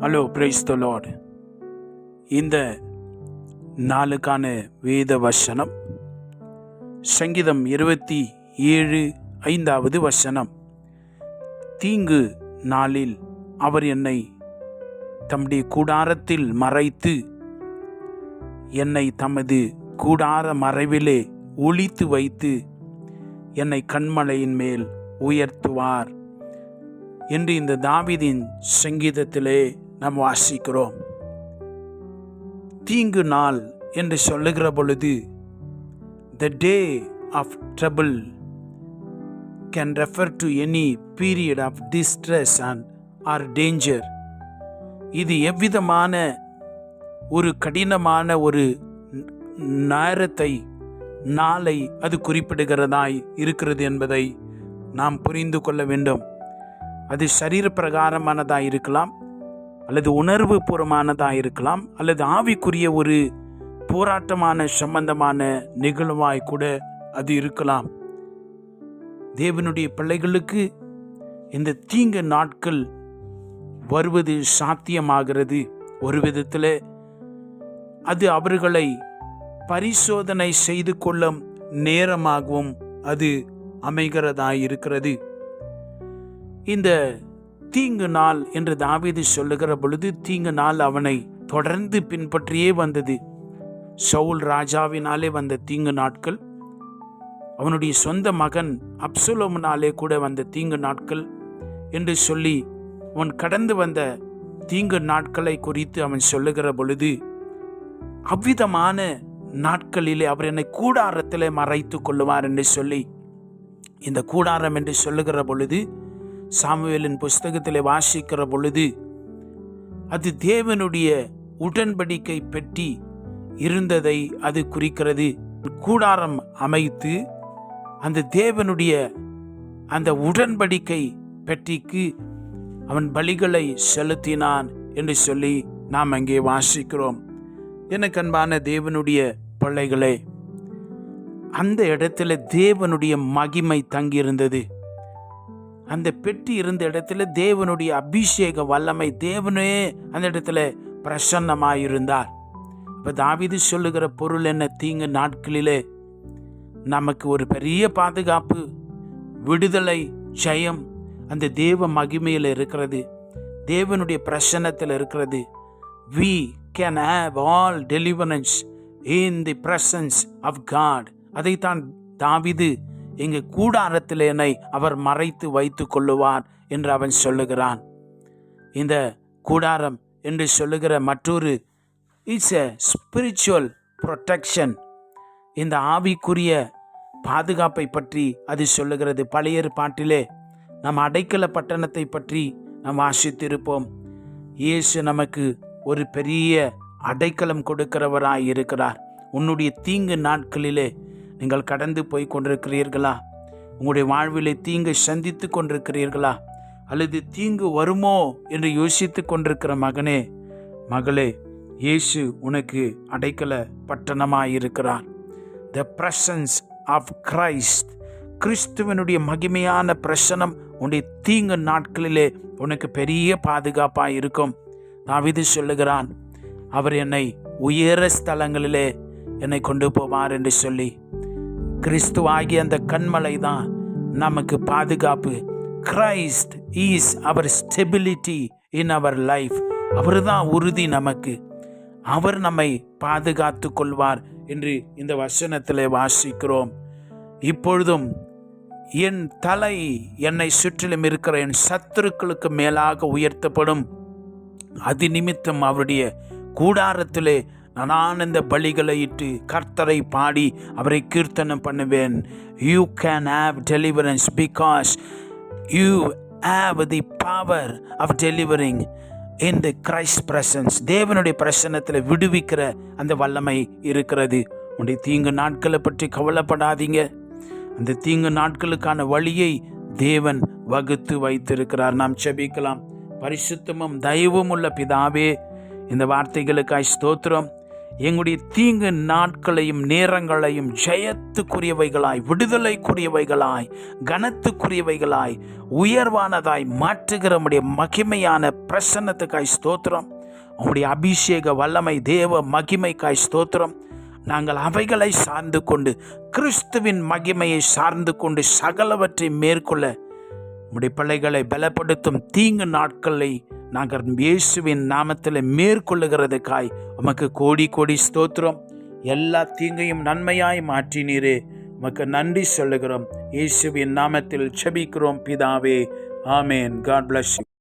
Hello praise the Lord இந்த நாளுக்கான வேத வசனம் சங்கீதம் இருபத்தி ஏழு ஐந்தாவது வசனம். தீங்கு நாளில் அவர் என்னை தம்முடைய கூடாரத்தில் மறைத்து என்னை தமது கூடார மறைவிலே ஒழித்து வைத்து என்னை கண்மலையின் மேல் உயர்த்துவார். என்று இந்த தாவிதின் சங்கீதத்திலே நாம் வாசிக்கிறோம். தீங்கு நாள் என்று சொல்லுகிற பொழுது the day of trouble can refer to any period of distress and or danger இது எவ்விதமான ஒரு கடினமான ஒரு நேரத்தை நாளை அது குறிப்பிடுகிறதாய் இருக்கிறது என்பதை நாம் புரிந்து கொள்ள வேண்டும். அது சரீர பிரகாரமானதாக இருக்கலாம் அல்லது உணர்வு பூர்வமானதாக இருக்கலாம் அல்லது ஆவிக்குரிய ஒரு போராட்டமான சம்பந்தமான நிகழ்வாய் கூட அது இருக்கலாம். தேவனுடைய பிள்ளைகளுக்கு இந்த தீங்கு நாட்கள் வருவது சாத்தியமாகிறது. ஒரு விதத்தில் அது அவர்களை பரிசோதனை செய்து கொள்ளும் நேரமாகவும் அது அமைகிறதாயிருக்கிறது. இந்த தீங்கு நாள் என்று தாவீது சொல்லுகிற பொழுது தீங்கு நாள் அவனை தொடர்ந்து பின்பற்றியே வந்தது. சவுல் ராஜாவினாலே வந்த தீங்கு நாட்கள் அவனுடைய சொந்த மகன் அப்சுலோமனாலே கூட வந்த தீங்கு நாட்கள் என்று சொல்லி அவன் கடந்து வந்த தீங்கு நாட்களை குறித்து அவன் சொல்லுகிற பொழுது அவ்விதமான நாட்களிலே அவர் என்னை கூடாரத்திலே மறைத்து கொள்ளுவார் என்று சொல்லி இந்த கூடாரம் என்று சொல்லுகிற பொழுது சாமுவேலின் புஸ்தகத்திலே வாசிக்கிற பொழுது அது தேவனுடைய உடன்படிக்கை பெட்டி இருந்ததை அது குறிக்கிறது. கூடாரம் அமைத்து அந்த தேவனுடைய அந்த உடன்படிக்கை பெட்டிக்கு அவன் பலிகளை செலுத்தினான் என்று சொல்லி நாம் அங்கே வாசிக்கிறோம். எனக்கு அன்பான தேவனுடைய பிள்ளைகளே அந்த இடத்துல தேவனுடைய மகிமை தங்கியிருந்தது. அந்த பெட்டி இருந்த இடத்துல தேவனுடைய அபிஷேக வல்லமை தேவனே அந்த இடத்துல பிரசன்னமாயிருந்தார். இப்போ தாவிது சொல்லுகிற பொருள் என்ன? தீங்கு நாட்களிலே நமக்கு ஒரு பெரிய பாதுகாப்பு விடுதலை ஜெயம் அந்த தேவ மகிமையில் இருக்கிறது. தேவனுடைய பிரசன்னத்தில் இருக்கிறது. We can have all deliverance in the presence of God அதைத்தான் தாவிது எங்கள் கூடாரத்தில் என்னை அவர் மறைத்து வைத்து கொள்ளுவார் என்று அவன் சொல்லுகிறான். இந்த கூடாரம் என்று சொல்லுகிற மற்றொரு இட்ஸ் எ ஸ்பிரிச்சுவல் ப்ரொட்டெக்ஷன் இந்த ஆவிக்குரிய பாதுகாப்பை பற்றி அது சொல்லுகிறது. பழைய பாட்டிலே நம் அடைக்கல பட்டணத்தை பற்றி நாம் வாசித்திருப்போம். இயேசு நமக்கு ஒரு பெரிய அடைக்கலம் கொடுக்கிறவராய் இருக்கிறார். உன்னுடைய தீங்கு நாட்களிலே நீங்கள் கடந்து போய் கொண்டிருக்கிறீர்களா? உங்களுடைய வாழ்விலே தீங்கை சந்தித்து கொண்டிருக்கிறீர்களா? அல்லது தீங்கு வருமோ? என்று யோசித்து கொண்டிருக்கிற மகனே மகளே இயேசு உனக்கு அடைக்கல பட்டணமாயிருக்கிறார். த பிரசன்ஸ் ஆஃப் கிரைஸ்ட் கிறிஸ்துவனுடைய மகிமையான பிரசனம் உன்னுடைய தீங்கு நாட்களிலே உனக்கு பெரிய பாதுகாப்பாக இருக்கும் தாவிது சொல்லுகிறான் அவர் என்னை உயர ஸ்தலங்களிலே என்னை கொண்டு போவார் என்று சொல்லி கிறிஸ்துவாகிய அந்த கண்மலை தான் நமக்கு பாதுகாப்பு. Christ is our stability in our life அவர் தான் உறுதி நமக்கு. அவர் நம்மை பாதுகாத்து கொள்வார் என்று இந்த வசனத்தில் வாசிக்கிறோம். இப்பொழுதும் என் தலை என்னை சுற்றிலும் இருக்கிற என் சத்துருக்களுக்கு மேலாக உயர்த்தப்படும். அது நிமித்தம் அவருடைய கூடாரத்திலே நான் பலிகளை இட்டு கர்த்தரை பாடி அவரை கீர்த்தனம் பண்ணுவேன். You can have deliverance because you have the power of delivering in the Christ presence தேவனுடைய பிரசன்னத்தில் விடுவிக்கிற அந்த வல்லமை இருக்கிறது. உன்னுடைய தீங்கு நாட்களை பற்றி கவலைப்படாதீங்க. அந்த தீங்கு நாட்களுக்கான வழியை தேவன் வகுத்து வைத்திருக்கிறார். நாம் செபிக்கலாம் பரிசுத்தமும் தயவும் உள்ள பிதாவே இந்த வார்த்தைகளுக்காய் ஸ்தோத்திரம். எங்களுடைய தீங்கு நாட்களையும் நேரங்களையும் ஜெயத்துக்குரியவைகளாய் விடுதலைக்குரியவைகளாய் கனத்துக்குரியவைகளாய் உயர்வானதாய் மாற்றுகிற நம்முடைய மகிமையான பிரசன்னத்துக்காய் ஸ்தோத்திரம். உங்களுடைய அபிஷேக வல்லமை தேவ மகிமைக்காய் ஸ்தோத்திரம். நாங்கள் அவைகளை சார்ந்து கொண்டு கிறிஸ்துவின் மகிமையை சார்ந்து கொண்டு சகலவற்றை மேற்கொள்ள உம்முடைய பிள்ளைகளை பலப்படுத்தும் தீங்கு நாட்களை நாங்கள் இயேசுவின் நாமத்தில் மேற்கொள்ளுகிறதுக்காய் உமக்கு கோடி கோடி ஸ்தோத்திரம். எல்லா தீங்கையும் நன்மையாய் மாற்றினீரே. உமக்கு நன்றி சொல்லுகிறோம். இயேசுவின் நாமத்தில் செபிக்கிறோம் பிதாவே. ஆமேன். God plus